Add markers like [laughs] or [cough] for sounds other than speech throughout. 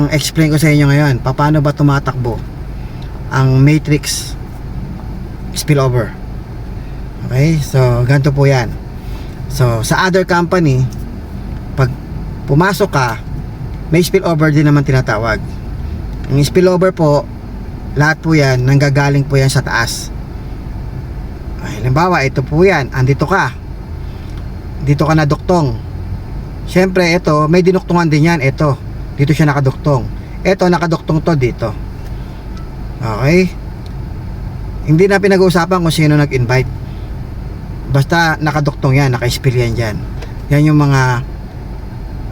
ang explain ko sa inyo ngayon, paano ba tumatakbo ang matrix spillover. Okay? So, ganito po yan. So, sa other company, pag pumasok ka, may spillover din naman tinatawag. Ang spillover po, lahat po yan, nanggagaling po yan sa taas. Ay, halimbawa, ito po yan, andito ka. Dito ka na duktong. Siyempre, ito, may dinuktungan din yan, ito. Dito siya nakaduktong. Ito, nakaduktong to dito. Okay? Hindi na pinag-uusapan kung sino nag-invite. Basta nakaduktong yan, naka-spill yan dyan. Yan yung mga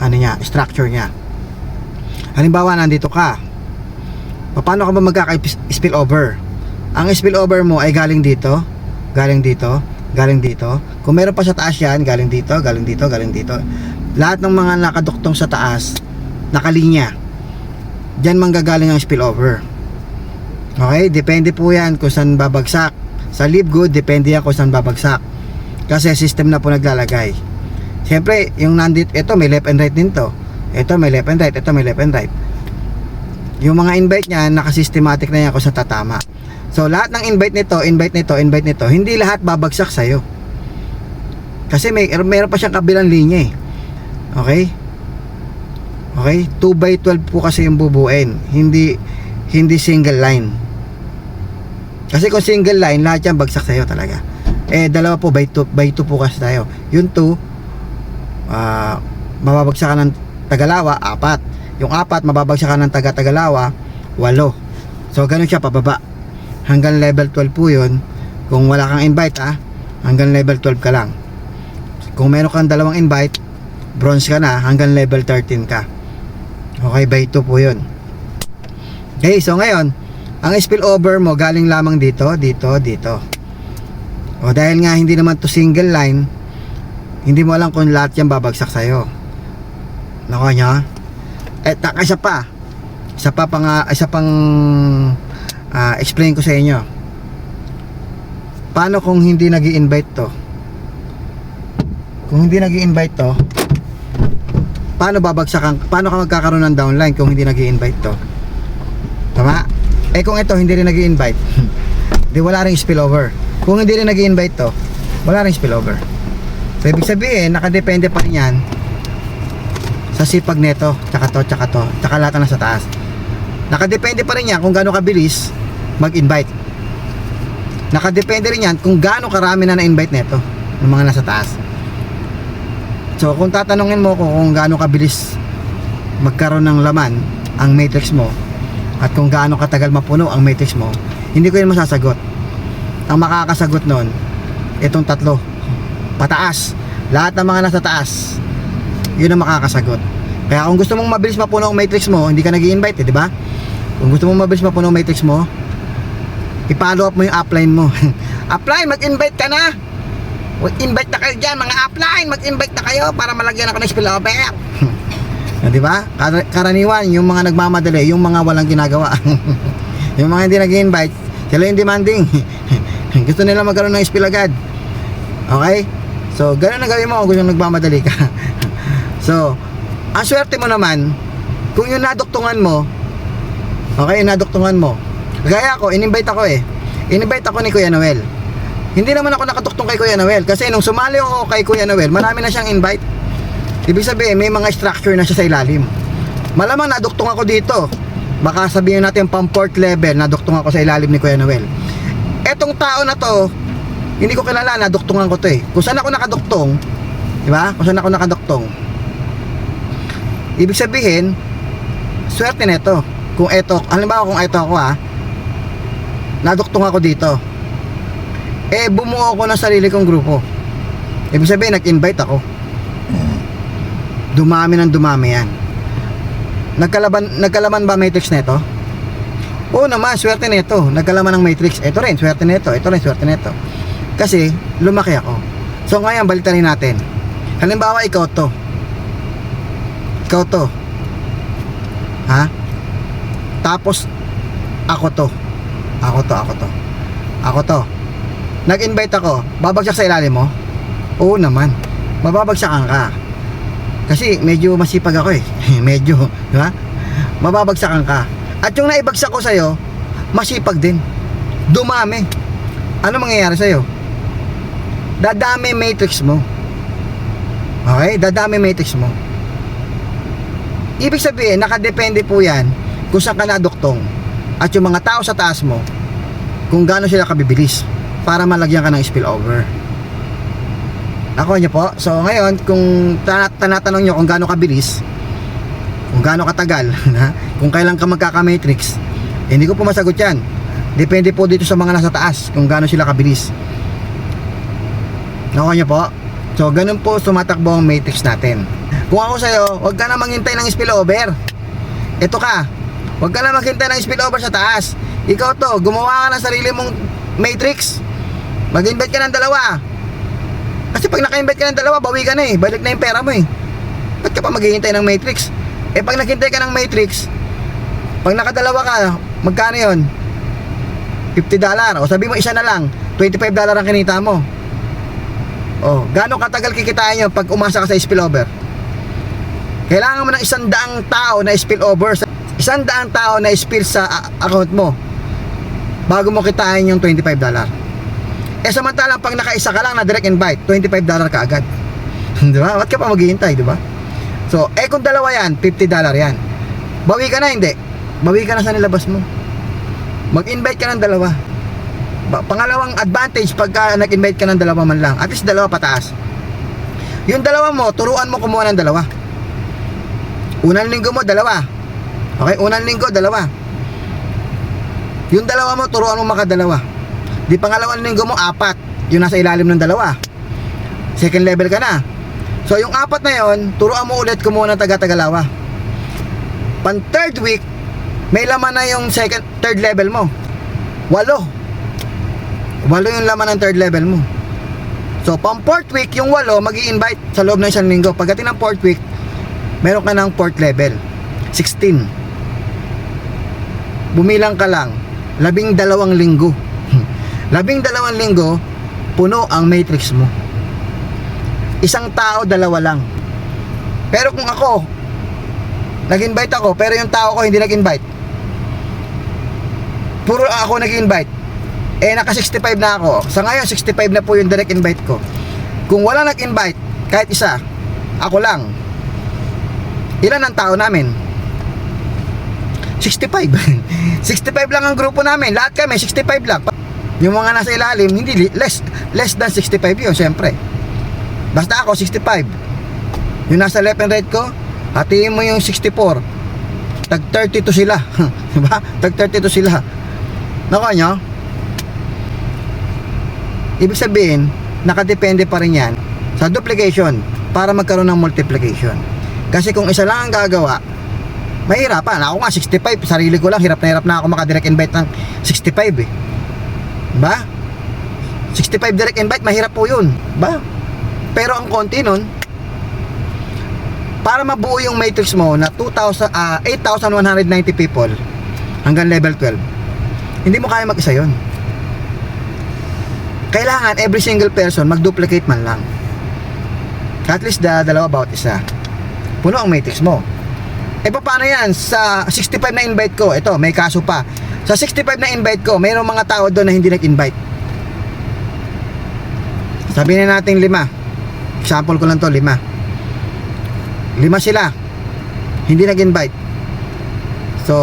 ano niya, structure niya. Halimbawa, nandito ka. Paano ka ba magkaka-spill over? Ang spill over mo ay galing dito, galing dito, galing dito. Kung meron pa sa taas yan, galing dito, galing dito, galing dito. Lahat ng mga nakaduktong sa taas, nakalinya. Diyan manggagaling ang spillover. Okay, depende po yan kung saan babagsak. Sa live good, depende yan kung saan babagsak. Kasi system na po naglalagay. Siyempre, yung nandit, ito may left and right din to. Ito may left and right, ito may left and right. Yung mga invite niya, nakasystematic na yan kung saan tatama. So, lahat ng invite nito, invite nito, invite nito, hindi lahat babagsak sa'yo. Kasi may, meron pa siyang kabilang linya eh. Okay? Okay? 2 by 12 po kasi yung bubuin. Hindi, hindi single line. Kasi kung single line, lahat yan bagsak sa'yo talaga. Eh, dalawa po, by 2, by 2 po kasi tayo. Yung 2, ah, mababagsakan ng Tagalawa, apat. Yung apat, mababagsakan ng taga Tagalawa, walo. So, ganun siya pababa. Hanggang level 12 po yun. Kung wala kang invite, ah, hanggang level 12 ka lang. Kung meron kang dalawang invite, bronze ka na, hanggang level 13 ka. Okay, by 2 po yun. Okay, so ngayon, ang spillover mo galing lamang dito, dito, dito. O dahil nga hindi naman to single line, hindi mo alam kung lahat yan babagsak sa'yo. Nako nyo? Eh, taka isa pa. Isa pa pang, ah, isa pang ah, explain ko sa inyo. Paano kung hindi nag invite to? Kung hindi nag invite to, paano babagsak ang, paano ka magkakaroon ng downline kung hindi nag invite to? Tama? Eh kung ito hindi rin nag invite [laughs] di wala ring spillover. Kung hindi rin nag invite to, wala ring spillover. So ibig sabihin, nakadepende pa rin yan sa sipag neto, tsaka to, tsaka to, tsaka lahat na nasa taas. Nakadepende pa rin yan kung gaano kabilis mag-invite. Nakadepende rin yan kung gaano karami na na-invite neto ng mga nasa taas. So kung tatanungin mo ko kung gaano kabilis magkaroon ng laman ang matrix mo at kung gaano katagal mapuno ang matrix mo, hindi ko yun masasagot. Ang makakasagot nun, itong tatlo. Pataas. Lahat ng mga nasa taas, yun ang makakasagot. Kaya kung gusto mong mabilis mapuno ang matrix mo, hindi ka nag invite eh, di ba? Kung gusto mong mabilis mapuno ang matrix mo, i-follow up mo yung upline mo. [laughs] upline, mag-invite ka na! Mag-invite na kayo dyan, mga upline! Mag-invite na kayo para malagyan ako ng spillover! [laughs] Ah, di ba? Kar- karaniwan, yung mga nagmamadali, yung mga walang ginagawa. [laughs] yung mga hindi nag-invite, sila yung demanding. [laughs] gusto nila magkaroon ng spill agad. Okay? So, ganun na gawin mo kung gusto nagmamadali ka. so, ang swerte mo naman, kung yung naduktungan mo, okay, yung naduktungan mo, gaya ako, in-invite ako eh. In-invite ako ni Kuya Noel. Hindi naman ako nakatuktong kay Kuya Noel kasi nung sumali ako kay Kuya Noel, marami na siyang invite. Ibig sabihin, may mga structure na siya sa ilalim. Malamang naduktong ako dito. Baka sabihin natin pang port level, naduktong ako sa ilalim ni Kuya Noel. Etong tao na to, hindi ko kilala, naduktungan ko to eh. Kung saan ako nakaduktong, di ba? Kung saan ako nakaduktong. Ibig sabihin, swerte nito. Kung eto, halimbawa kung eto ako ha, naduktong ako dito. Eh, bumuo ako ng sarili kong grupo. Ibig sabihin, nag-invite ako. Dumami ng dumami yan. Nagkalaban, nagkalaman ba matrix nito? Oo naman, swerte nito. Nagkalaman ng matrix. Ito rin, swerte nito. Ito rin, swerte nito. Kasi, lumaki ako. So ngayon, balitarin natin. Halimbawa, ikaw to. Ikaw to. Ha? Tapos, ako to. Ako to, ako to. Ako to. Nag-invite ako. Babagsak sa ilalim mo? Oo naman. Mababagsakan ka. Kasi medyo masipag ako eh. [laughs] medyo, di ba? mababagsakan ka. At yung naibagsak ko sa'yo, masipag din. Dumami. Ano mangyayari sa'yo? Dadami matrix mo. Okay? Dadami matrix mo. Ibig sabihin, nakadepende po yan kung saan ka naduktong at yung mga tao sa taas mo kung gaano sila kabibilis para malagyan ka ng spillover. Ako niyo po. So ngayon, kung ta- tanatanong nyo kung gaano kabilis, kung gaano katagal, [laughs] kung kailan ka magkaka-matrix, eh, hindi ko po masagot yan. Depende po dito sa mga nasa taas kung gaano sila kabilis. Ako niyo po. So ganun po sumatakbo ang matrix natin. Kung ako sa'yo, huwag ka na maghintay ng spillover. Ito ka, huwag ka na maghintay ng spillover sa taas. Ikaw to, gumawa ka ng sarili mong matrix. Mag-invite ka ng dalawa. Kasi pag naka-invite ka ng dalawa, bawi ka na eh. Balik na yung pera mo eh. Ba't ka pa maghihintay ng matrix? Eh pag naghintay ka ng matrix, pag nakadalawa ka, magkano yon? 50 dollar. O sabi mo isa na lang, 25 dollar ang kinita mo. O, gaano katagal kikitain yun pag umasa ka sa spillover? Kailangan mo ng isang daang tao na spillover. Isang daang tao na spill sa account mo bago mo kitain yung 25 dollar. Eh samantalang pag nakaisa ka lang na direct invite, 25 dollar ka agad. [laughs] di ba? Ba't ka pa maghihintay, di ba? So, eh kung dalawa yan, 50 dollar yan. Bawi ka na, hindi. Bawi ka na sa nilabas mo. Mag-invite ka ng dalawa. Ba- pangalawang advantage pagka nag-invite ka ng dalawa man lang. At least dalawa pataas. Yung dalawa mo, turuan mo kumuha ng dalawa. Unang linggo mo, dalawa. Okay, unang linggo, dalawa. Yung dalawa mo, turuan mo makadalawa. Di pangalawang linggo mo, apat. Yung nasa ilalim ng dalawa. Second level ka na. So, yung apat na yon, turuan mo ulit kumuha ng taga-tagalawa. Pan third week, may laman na yung second, third level mo. Walo. Walo yung laman ng third level mo. So, pang fourth week, yung walo, mag invite sa loob ng isang linggo. Pagdating ng fourth week, meron ka ng fourth level. 16. Bumilang ka lang. Labing dalawang linggo. Labing dalawang linggo, puno ang matrix mo. Isang tao, dalawa lang. Pero kung ako, nag-invite ako, pero yung tao ko hindi nag-invite. Puro ako nag-invite. Eh, naka 65 na ako. Sa ngayon, 65 na po yung direct invite ko. Kung wala nag-invite, kahit isa, ako lang. Ilan ang tao namin? 65. 65 [laughs] lang ang grupo namin. Lahat kami, 65 lang. Yung mga nasa ilalim, hindi less less than 65 yun, syempre. Basta ako 65. Yung nasa left and right ko, hatiin mo yung 64. Tag 32 sila. [laughs] diba? Tag 32 sila. Nako nyo? Ibig sabihin, nakadepende pa rin yan sa duplication para magkaroon ng multiplication. Kasi kung isa lang ang gagawa, mahirapan. Ako nga 65, sarili ko lang, hirap na hirap na ako makadirect invite ng 65 eh. Ba? 65 direct invite, mahirap po yun. Ba? Pero ang konti nun, para mabuo yung matrix mo na 2,000, ah, 8,190 people hanggang level 12, hindi mo kaya mag-isa yun. Kailangan every single person mag-duplicate man lang. At least da, dalawa bawat isa. Puno ang matrix mo. Eh paano yan? Sa 65 na invite ko, ito, may kaso pa. Sa 65 na invite ko, mayroong mga tao doon na hindi nag-invite. Sabihin na natin lima. Example ko lang to, lima. Lima sila. Hindi nag-invite. So,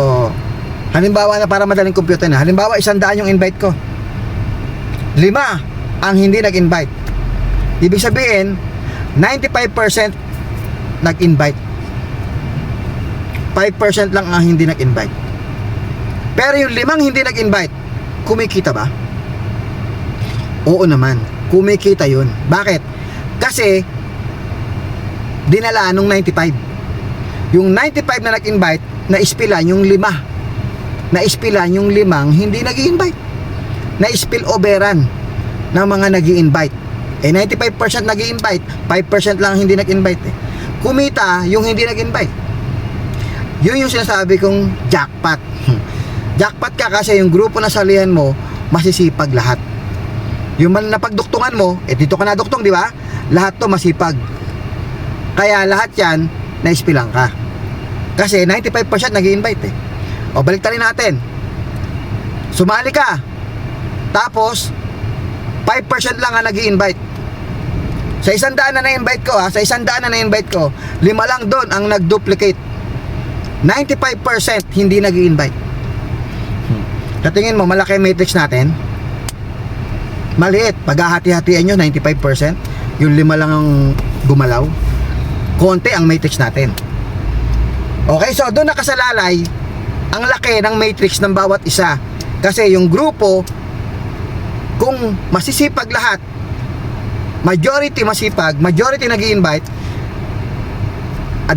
halimbawa na para madaling computer na. Halimbawa, isang daan yung invite ko. Lima ang hindi nag-invite. Ibig sabihin, 95% nag-invite. 5% lang ang hindi nag-invite. Pero yung limang hindi nag-invite, kumikita ba? Oo naman, kumikita yun. Bakit? Kasi, dinala nung 95. Yung 95 na nag-invite, na-ispilan yung lima. Na-ispilan yung limang hindi nag-invite. Na-spill overan ng mga nag invite Eh, 95% nag invite 5% lang hindi nag-invite eh. Kumita yung hindi nag-invite. Yun yung sinasabi kong jackpot. Jackpot ka kasi yung grupo na salihan mo, masisipag lahat. Yung man napagduktungan mo, eh dito ka na duktong, di ba? Lahat to masipag. Kaya lahat yan, naispilang ka. Kasi 95% nag invite eh. O balik rin natin. Sumali ka. Tapos, 5% lang ang nag invite Sa isang daan na na-invite ko ha, sa isang daan na na-invite ko, lima lang doon ang nag-duplicate. 95% hindi nag invite Sa tingin mo, malaki matrix natin? Maliit. Paghahati-hatian nyo, 95%. Yung lima lang ang gumalaw. Konti ang matrix natin. Okay, so doon nakasalalay ang laki ng matrix ng bawat isa. Kasi yung grupo, kung masisipag lahat, majority masipag, majority nag invite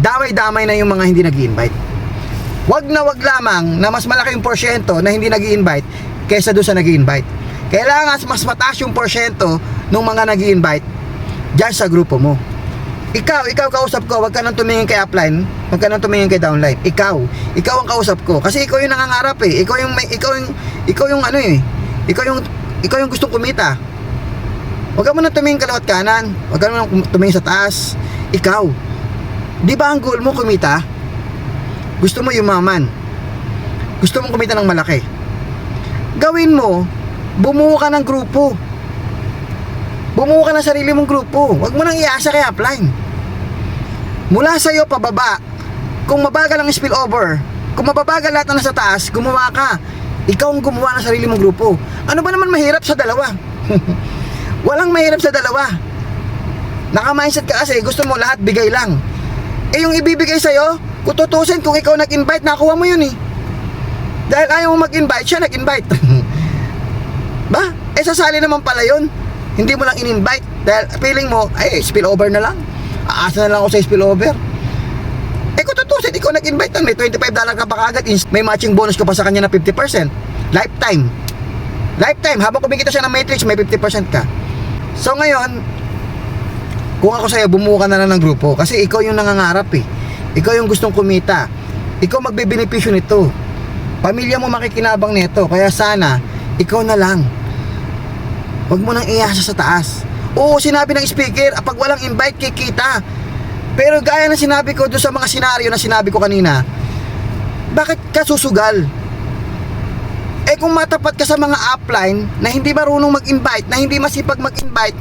damay-damay na yung mga hindi nag invite Wag na wag lamang na mas malaki yung porsyento na hindi nag invite kaysa doon sa nag invite Kailangan mas mataas yung porsyento ng mga nag invite dyan sa grupo mo. Ikaw, ikaw kausap ko, wag ka nang tumingin kay upline, wag ka nang tumingin kay downline. Ikaw, ikaw ang kausap ko kasi ikaw yung nangangarap eh. Ikaw yung may, ikaw yung ikaw yung ano eh. Ikaw yung ikaw yung gustong kumita. Huwag ka muna tumingin kalawat kanan. Huwag ka muna tumingin sa taas. Ikaw. Di ba ang goal mo kumita? Gusto mo yumaman. Gusto mong kumita ng malaki. Gawin mo, bumuo ka ng grupo. Bumuo ka ng sarili mong grupo. Huwag mo nang iasa kay upline. Mula sa iyo pababa, kung mabagal ang spillover, kung mababagal lahat na nasa taas, gumawa ka. Ikaw ang gumawa ng sarili mong grupo. Ano ba naman mahirap sa dalawa? [laughs] Walang mahirap sa dalawa. Naka-mindset ka kasi gusto mo lahat bigay lang. Eh yung ibibigay sa'yo, kung tutusin, kung ikaw nag-invite, nakuha mo yun eh. Dahil ayaw mo mag-invite, siya nag-invite. [laughs] ba? Eh sasali naman pala yun. Hindi mo lang in-invite. Dahil feeling mo, ay, spillover na lang. Aasa na lang ako sa spillover. Eh kung tutusin, ikaw nag-invite na, may 25 dollar ka pa kagad, may matching bonus ko pa sa kanya na 50%. Lifetime. Lifetime, habang kumikita siya ng matrix, may 50% ka. So ngayon, kung ako sa'yo, bumuo ka na lang ng grupo. Kasi ikaw yung nangangarap eh. Ikaw yung gustong kumita. Ikaw magbebenepisyo nito. Pamilya mo makikinabang nito. Kaya sana, ikaw na lang. Huwag mo nang iasa sa taas. Oo, sinabi ng speaker, "Ah, pag walang invite, kikita. Pero gaya na sinabi ko doon sa mga senaryo na sinabi ko kanina, bakit ka susugal? Eh kung matapat ka sa mga upline na hindi marunong mag-invite, na hindi masipag mag-invite,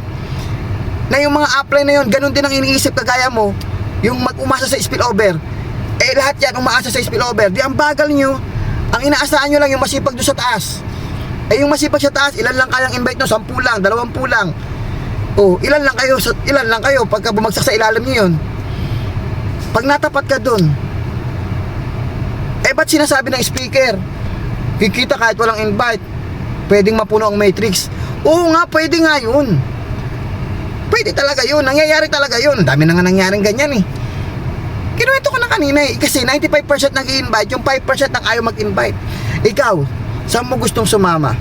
na yung mga upline na yun, ganun din ang iniisip kagaya mo, yung mag-umasa sa spillover. Eh lahat yan umaasa sa spillover. Di ang bagal nyo, ang inaasahan nyo lang yung masipag doon sa taas. Eh yung masipag sa taas, ilan lang kayang invite no? Sampu lang, dalawampu lang. Oh, ilan lang kayo, ilan lang kayo pagka bumagsak sa ilalim nyo yun. Pag natapat ka doon, eh ba't sinasabi ng speaker? Kikita kahit walang invite. Pwedeng mapuno ang matrix. Oo nga, pwede nga yun. Pwede talaga yun. Nangyayari talaga yun. Dami na nga nangyaring ganyan eh. Kinuwento ko na kanina eh. Kasi 95% nag invite yung 5% nang ayaw mag-invite. Ikaw, saan mo gustong sumama?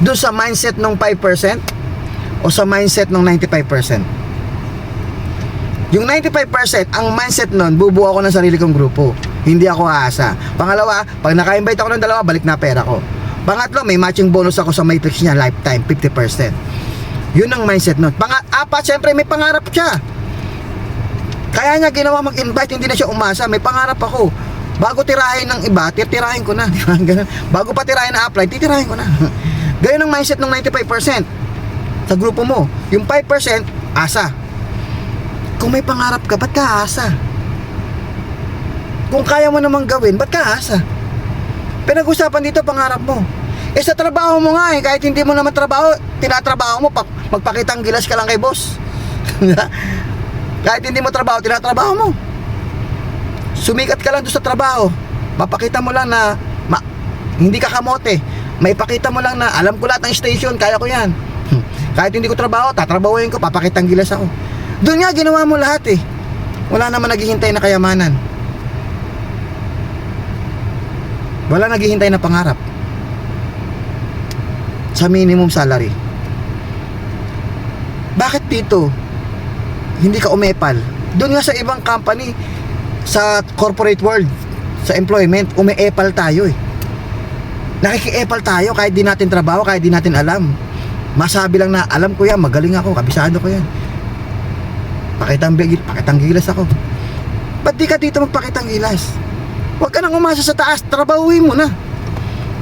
Doon sa mindset ng 5% o sa mindset ng 95%? Yung 95%, ang mindset nun, bubuo ako ng sarili kong grupo. Hindi ako aasa. Pangalawa, pag naka-invite ako ng dalawa, balik na pera ko. Pangatlo, may matching bonus ako sa matrix niya, lifetime, 50%. Yun ang mindset nun. Pang-apat, syempre may pangarap siya. Kaya niya ginawa mag-invite, hindi na siya umasa. May pangarap ako. Bago tirahin ng iba, titirahin ko na. [laughs] Ganun. Bago pa tirahin na upline, titirahin ko na. [laughs] Ganyan ang mindset ng 95% sa grupo mo. Yung 5%, asa. Kung may pangarap ka, ba't ka asa? Kung kaya mo namang gawin, ba't ka asa? Pinag-usapan dito pangarap mo. Eh sa trabaho mo nga eh, kahit hindi mo naman trabaho, tinatrabaho mo, pa, magpakitang gilas ka lang kay boss. [laughs] kahit hindi mo trabaho, tinatrabaho mo. Sumikat ka lang doon sa trabaho. Mapakita mo lang na ma, hindi ka kamote. May pakita mo lang na alam ko lahat ng station, kaya ko yan. Hmm. Kahit hindi ko trabaho, tatrabahuin ko, papakitang gilas ako. Doon nga ginawa mo lahat eh. Wala naman naghihintay na kayamanan. Wala naghihintay na pangarap. Sa minimum salary. Bakit dito? Hindi ka umepal. Doon nga sa ibang company, sa corporate world, sa employment, umeepal tayo eh. Nakikiepal tayo kahit di natin trabaho, kahit di natin alam. Masabi lang na, alam ko yan, magaling ako, kabisado ko yan. Pakitang, bigil, pakitang gilas ako. Ba't di ka dito magpakitang gilas? Huwag ka nang umasa sa taas, trabahuin mo na.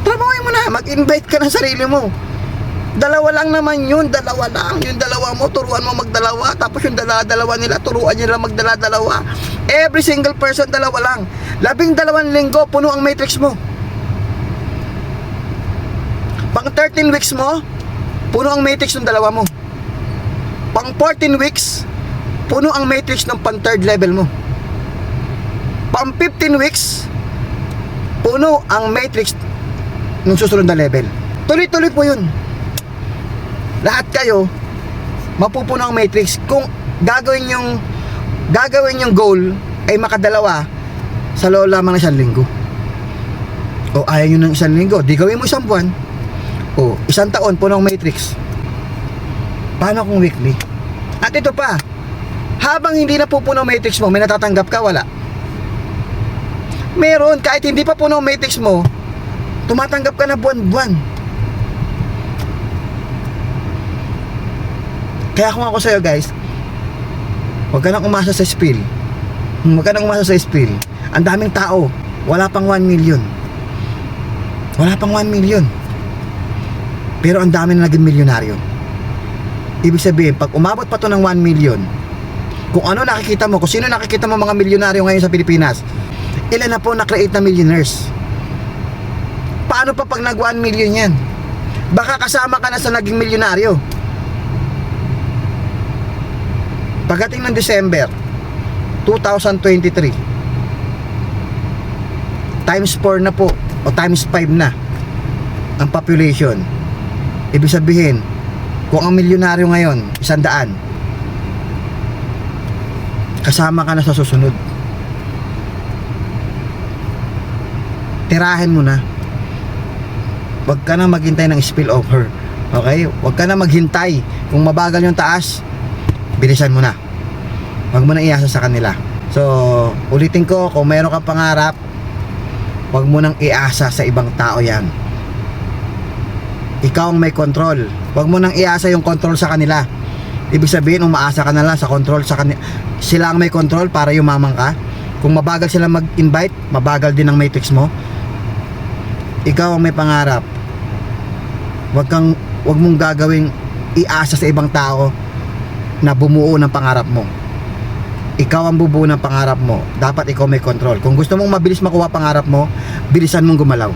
Trabahuin mo na, mag-invite ka ng sarili mo. Dalawa lang naman yun, dalawa lang. Yung dalawa mo, turuan mo magdalawa. Tapos yung dalawa-dalawa nila, turuan nila magdala-dalawa. Every single person, dalawa lang. Labing dalawang linggo, puno ang matrix mo. Pang 13 weeks mo, puno ang matrix ng dalawa mo. Pang 14 weeks, puno ang matrix ng pang third level mo. Pang 15 weeks, puno ang matrix ng susunod na level. Tuloy-tuloy po yun. Lahat kayo, mapupuno ang matrix kung gagawin yung gagawin yung goal ay makadalawa sa loob lamang ng isang linggo. O ayaw nyo ng isang linggo, di gawin mo isang buwan. O isang taon, puno ang matrix. Paano kung weekly? At ito pa, habang hindi na pupuno matrix mo, may natatanggap ka, wala. Meron, kahit hindi pa puno ang matrix mo, tumatanggap ka na buwan-buwan. Kaya kung ako sa'yo guys, huwag ka nang umasa sa spill. Huwag ka nang umasa sa spill. Ang daming tao, wala pang 1 million. Wala pang 1 million. Pero ang dami na naging milyonaryo. Ibig sabihin, pag umabot pa to ng 1 million, kung ano nakikita mo, kung sino nakikita mo mga milyonaryo ngayon sa Pilipinas, ilan na po na-create na millionaires? Paano pa pag nag 1 million yan? Baka kasama ka na sa naging milyonaryo. Pagdating ng December 2023 times 4 na po o times 5 na ang population ibig sabihin kung ang milyonaryo ngayon isang daan kasama ka na sa susunod tirahin mo na wag ka na maghintay ng spillover okay wag ka na maghintay kung mabagal yung taas bilisan mo na. Huwag mo na iasa sa kanila. So, ulitin ko, kung meron kang pangarap, huwag mo nang iasa sa ibang tao yan. Ikaw ang may control. Huwag mo nang iasa yung control sa kanila. Ibig sabihin, umaasa ka na lang sa control sa kanila. Sila ang may control para yumamang ka. Kung mabagal sila mag-invite, mabagal din ang matrix mo. Ikaw ang may pangarap. Huwag kang, huwag mong gagawing iasa sa ibang tao na bumuo ng pangarap mo. Ikaw ang bubuo ng pangarap mo. Dapat ikaw may control. Kung gusto mong mabilis makuha pangarap mo, bilisan mong gumalaw.